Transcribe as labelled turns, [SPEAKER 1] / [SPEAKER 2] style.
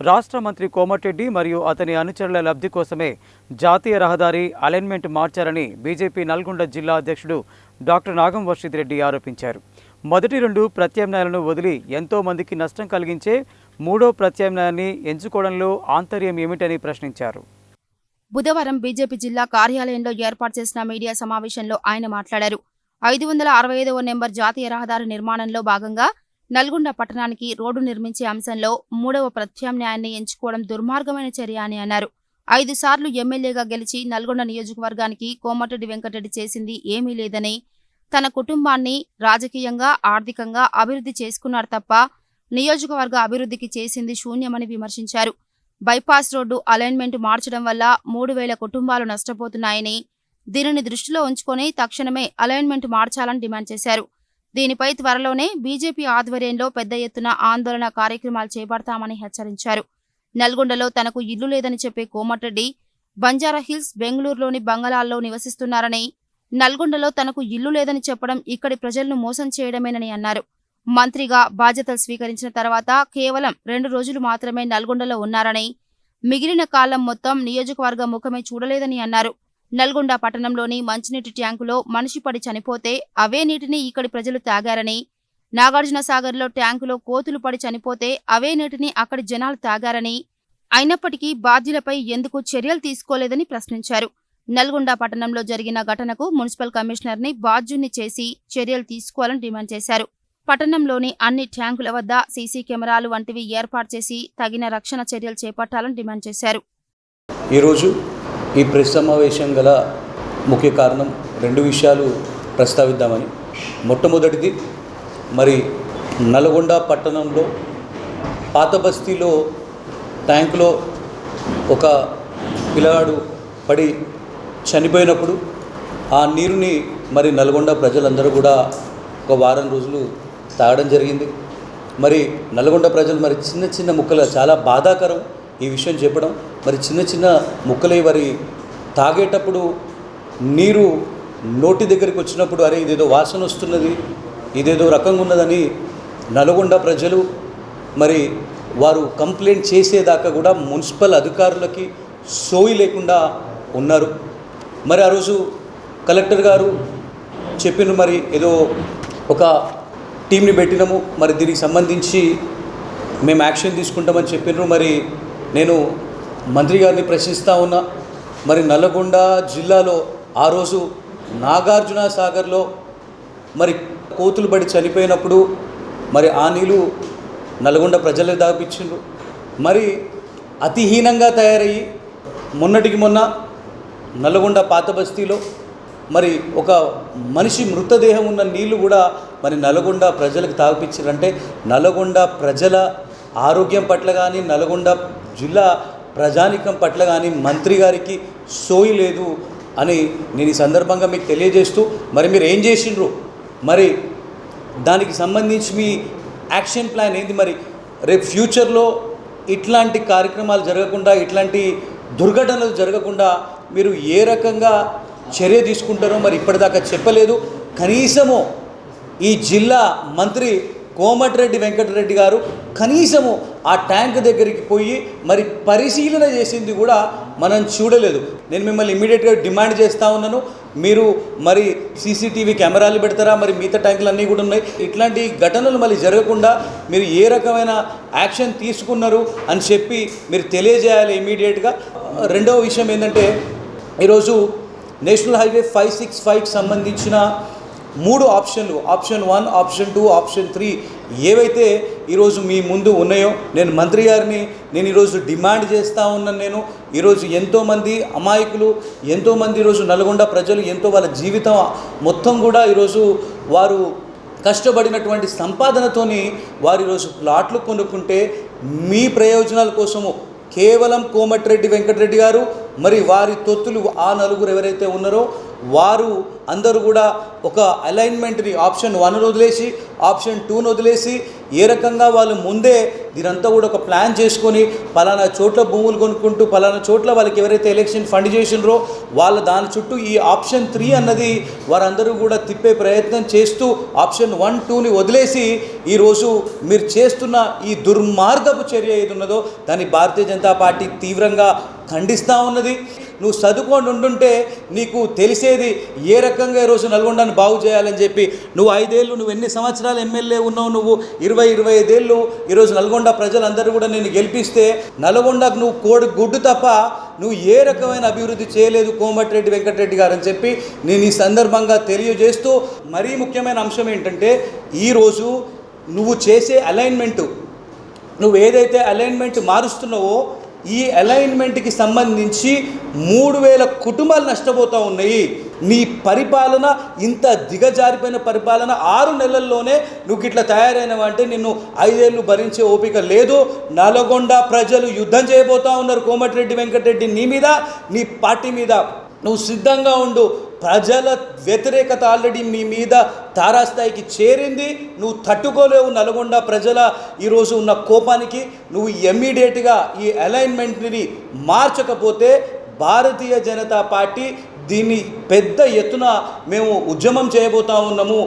[SPEAKER 1] రాష్ట్ర మంత్రి కోమటిరెడ్డి మరియు అతని అనుచరుల లబ్ధి కోసమే జాతీయ రహదారి అలైన్మెంట్ మార్చారని బీజేపీ నల్గొండ జిల్లా అధ్యక్షుడు డాక్టర్ నాగం వర్షిత్ రెడ్డి ఆరోపించారు. మొదటి రెండు ప్రత్యామ్నాయాలను వదిలి ఎంతో మందికి నష్టం కలిగించే మూడో ప్రత్యామ్నాయాన్ని ఎంచుకోవడంలో ఆంతర్యం ఏమిటని ప్రశ్నించారు.
[SPEAKER 2] బుధవారం బీజేపీ జిల్లా కార్యాలయంలో ఏర్పాటు చేసిన మీడియా సమావేశంలో ఆయన మాట్లాడారు. ఐదు వందల అరవై ఐదవ నెంబర్ జాతీయ రహదారి నిర్మాణంలో భాగంగా నల్గొండ పట్టణానికి రోడ్డు నిర్మించే అంశంలో మూడవ ప్రత్యామ్నాయాన్ని ఎంచుకోవడం దుర్మార్గమైన చర్య అని అన్నారు. ఐదు సార్లు ఎమ్మెల్యేగా గెలిచి నల్గొండ నియోజకవర్గానికి కోమటిరెడ్డి వెంకటరెడ్డి చేసింది ఏమీ లేదని తన కుటుంబాన్ని రాజకీయంగా ఆర్థికంగా అభివృద్ధి చేసుకున్నారు తప్ప నియోజకవర్గ అభివృద్ధికి చేసింది శూన్యమని విమర్శించారు. బైపాస్ రోడ్డు అలైన్మెంట్ మార్చడం వల్ల మూడు వేల కుటుంబాలు నష్టపోతున్నాయని దీనిని దృష్టిలో ఉంచుకొని తక్షణమే అలైన్మెంట్ మార్చాలని డిమాండ్ చేశారు. దీనిపై త్వరలోనే బీజేపీ ఆధ్వర్యంలో పెద్ద ఎత్తున ఆందోళన కార్యక్రమాలు చేపడతామని హెచ్చరించారు. నల్గొండలో తనకు ఇల్లు లేదని చెప్పే కోమటిరెడ్డి బంజారాహిల్స్ బెంగళూరులోని బంగళాల్లో నివసిస్తున్నారని నల్గొండలో తనకు ఇల్లు లేదని చెప్పడం ఇక్కడి ప్రజలను మోసం చేయడమేనని అన్నారు. మంత్రిగా బాధ్యతలు స్వీకరించిన తర్వాత కేవలం రెండు రోజులు మాత్రమే నల్గొండలో ఉన్నారని మిగిలిన కాలం మొత్తం నియోజకవర్గ ముఖమే చూడలేదని అన్నారు. నల్గొండ పట్టణంలోని మంచినీటి ట్యాంకులో మనిషి పడి చనిపోతే అవే నీటిని ఇక్కడి ప్రజలు తాగారని నాగార్జున సాగర్లో ట్యాంకులో కోతులు పడి చనిపోతే అవే నీటిని అక్కడి జనాలు తాగారని అయినప్పటికీ బాధ్యులపై ఎందుకు చర్యలు తీసుకోలేదని ప్రశ్నించారు. నల్గొండ పట్టణంలో జరిగిన ఘటనకు మున్సిపల్ కమిషనర్ని బాధ్యుణ్ణి చేసి చర్యలు తీసుకోవాలని డిమాండ్ చేశారు. పట్టణంలోని అన్ని ట్యాంకుల వద్ద సీసీ కెమెరాలు వంటివి ఏర్పాటు చేసి తగిన రక్షణ చర్యలు చేపట్టాలని డిమాండ్ చేశారు.
[SPEAKER 3] ఈరోజు ఈ ప్రెస్ సమావేశం గల ముఖ్య కారణం రెండు విషయాలు ప్రస్తావిద్దామని. మొట్టమొదటిది మరి నల్గొండ పట్టణంలో పాత బస్తీలో ట్యాంకులో ఒక పిల్లగాడు పడి చనిపోయినప్పుడు ఆ నీరుని మరి నల్గొండ ప్రజలందరూ కూడా ఒక వారం రోజులు తాగడం జరిగింది. మరి నల్గొండ ప్రజలు మరి చిన్న చిన్న ముక్కలు చాలా బాధాకరం ఈ విషయం చెప్పడం. మరి చిన్న చిన్న ముక్కలే వరి తాగేటప్పుడు నీరు నోటి దగ్గరికి వచ్చినప్పుడు అరే ఇదేదో వాసన వస్తున్నది ఇదేదో రకంగా ఉన్నదని నల్గొండ ప్రజలు మరి వారు కంప్లైంట్ చేసేదాకా కూడా మున్సిపల్ అధికారులకి సోయి లేకుండా ఉన్నారు. మరి ఆ రోజు కలెక్టర్ గారు చెప్పిన మరి ఏదో ఒక టీంని పెట్టినాము మరి దీనికి సంబంధించి మేము యాక్షన్ తీసుకుంటామని చెప్పినారు. మరి నేను మంత్రి గారిని ప్రశ్నిస్తూ ఉన్నా మరి నల్లగొండ జిల్లాలో ఆ రోజు నాగార్జున సాగర్లో మరి కోతులు పడి చనిపోయినప్పుడు మరి ఆ నీళ్ళు నల్గొండ ప్రజలకు దాపించిండ్రు. మరి అతిహీనంగా తయారయ్యి మొన్నటికి మొన్న నల్గొండ పాత బస్తీలో మరి ఒక మనిషి మృతదేహం ఉన్న నీళ్ళు కూడా మరి నల్గొండ ప్రజలకు తాగిపించారంటే నల్గొండ ప్రజల ఆరోగ్యం పట్ల కానీ నల్గొండ జిల్లా ప్రజానికం పట్ల కానీ మంత్రి గారికి సోయి లేదు అని నేను ఈ సందర్భంగా మీకు తెలియజేస్తూ మరి మీరు ఏం చేసిండ్రు? మరి దానికి సంబంధించి మీ యాక్షన్ ప్లాన్ ఏంది మరి? రేపు ఫ్యూచర్లో ఇట్లాంటి కార్యక్రమాలు జరగకుండా ఇట్లాంటి దుర్ఘటనలు జరగకుండా మీరు ఏ రకంగా చర్య తీసుకుంటారో మరి ఇప్పటిదాకా చెప్పలేదు. కనీసము ఈ జిల్లా మంత్రి కోమటిరెడ్డి వెంకటరెడ్డి గారు కనీసము ఆ ట్యాంక్ దగ్గరికి పోయి మరి పరిశీలన చేసింది కూడా మనం చూడలేదు. నేను మిమ్మల్ని ఇమీడియట్గా డిమాండ్ చేస్తూ ఉన్నాను. మీరు మరి సీసీటీవీ కెమెరాలు పెడతారా? మరి మిగతా ట్యాంకులు అన్నీ కూడా ఉన్నాయి. ఇట్లాంటి ఘటనలు మళ్ళీ జరగకుండా మీరు ఏ రకమైన యాక్షన్ తీసుకున్నారు అని చెప్పి మీరు తెలియజేయాలి ఇమీడియట్గా రెండవ విషయం ఏంటంటే ఈరోజు నేషనల్ హైవే ఫైవ్ సిక్స్ ఫైవ్కి సంబంధించిన మూడు ఆప్షన్లు. Option one option two option three ఏవైతే ఈరోజు మీ ముందు ఉన్నాయో నేను మంత్రి గారిని నేను ఈరోజు డిమాండ్ చేస్తూ ఉన్నాను నేను. ఈరోజు ఎంతోమంది అమాయకులు ఎంతోమంది ఈరోజు నల్గొండ ప్రజలు ఎంతో వాళ్ళ జీవితం మొత్తం కూడా ఈరోజు వారు కష్టపడినటువంటి సంపాదనతోని వారు ఈరోజు ప్లాట్లు కొనుక్కుంటే మీ ప్రయోజనాల కోసము కేవలం కోమటిరెడ్డి వెంకటరెడ్డి గారు మరి వారి తొత్తులు ఆ నలుగురు ఎవరైతే ఉన్నారో వారు అందరూ కూడా ఒక అలైన్మెంట్ని ఆప్షన్ వన్ వదిలేసి ఆప్షన్ టూను వదిలేసి ఏ రకంగా వాళ్ళు ముందే దీనంతా కూడా ఒక ప్లాన్ చేసుకొని పలానా చోట్ల భూములు కొనుక్కుంటూ పలానా చోట్ల వాళ్ళకి ఎవరైతే ఎలక్షన్ ఫండ్ చేసినారో వాళ్ళ దాని చుట్టూ ఈ ఆప్షన్ త్రీ అన్నది వారందరూ కూడా తిప్పే ప్రయత్నం చేస్తూ ఆప్షన్ వన్ టూని వదిలేసి ఈరోజు మీరు చేస్తున్న ఈ దుర్మార్గపు చర్య ఏది ఉన్నదో దాన్ని భారతీయ జనతా పార్టీ తీవ్రంగా ఖండిస్తూ ఉన్నది. నువ్వు చదువుకొని ఉండుంటే నీకు తెలిసేది ఏ రకంగా ఈరోజు నల్గొండను బాగు చేయాలని చెప్పి. నువ్వు ఐదేళ్ళు నువ్వు ఎన్ని సంవత్సరాలు ఎమ్మెల్యే ఉన్నావు నువ్వు? ఇరవై ఇరవై ఐదేళ్ళు ఈరోజు నల్గొండ ప్రజలందరూ కూడా నేను గెలిపిస్తే నల్గొండకు నువ్వు కోడి గుడ్డు తప్ప నువ్వు ఏ రకమైన అభివృద్ధి చేయలేదు కోమటిరెడ్డి వెంకటరెడ్డి గారు అని చెప్పి నేను ఈ సందర్భంగా తెలియజేస్తూ మరీ ముఖ్యమైన అంశం ఏంటంటే ఈరోజు నువ్వు చేసే అలైన్మెంటు నువ్వు ఏదైతే అలైన్మెంట్ మారుస్తున్నావో ఈ అలైన్మెంట్కి సంబంధించి మూడు వేల కుటుంబాలు నష్టపోతూ ఉన్నాయి. నీ పరిపాలన ఇంత దిగజారిపోయిన పరిపాలన ఆరు నెలల్లోనే నువ్వు ఇట్లా తయారైనవంటే నిన్ను ఐదేళ్ళు భరించే ఓపిక లేదు. నల్గొండ ప్రజలు యుద్ధం చేయబోతూ ఉన్నారు కోమటిరెడ్డి వెంకటరెడ్డి నీ మీద నీ పార్టీ మీద. నువ్వు సిద్ధంగా ఉండు. ప్రజల వ్యతిరేకత ఆల్రెడీ మీ మీద తారాస్థాయికి చేరింది. నువ్వు తట్టుకోలేవు నల్గొండ ప్రజల ఈరోజు ఉన్న కోపానికి. నువ్వు ఎమ్మీడియట్గా ఈ అలైన్మెంట్ని మార్చకపోతే భారతీయ జనతా పార్టీ దీన్ని పెద్ద ఎత్తున మేము ఉద్యమం చేయబోతా ఉన్నాము.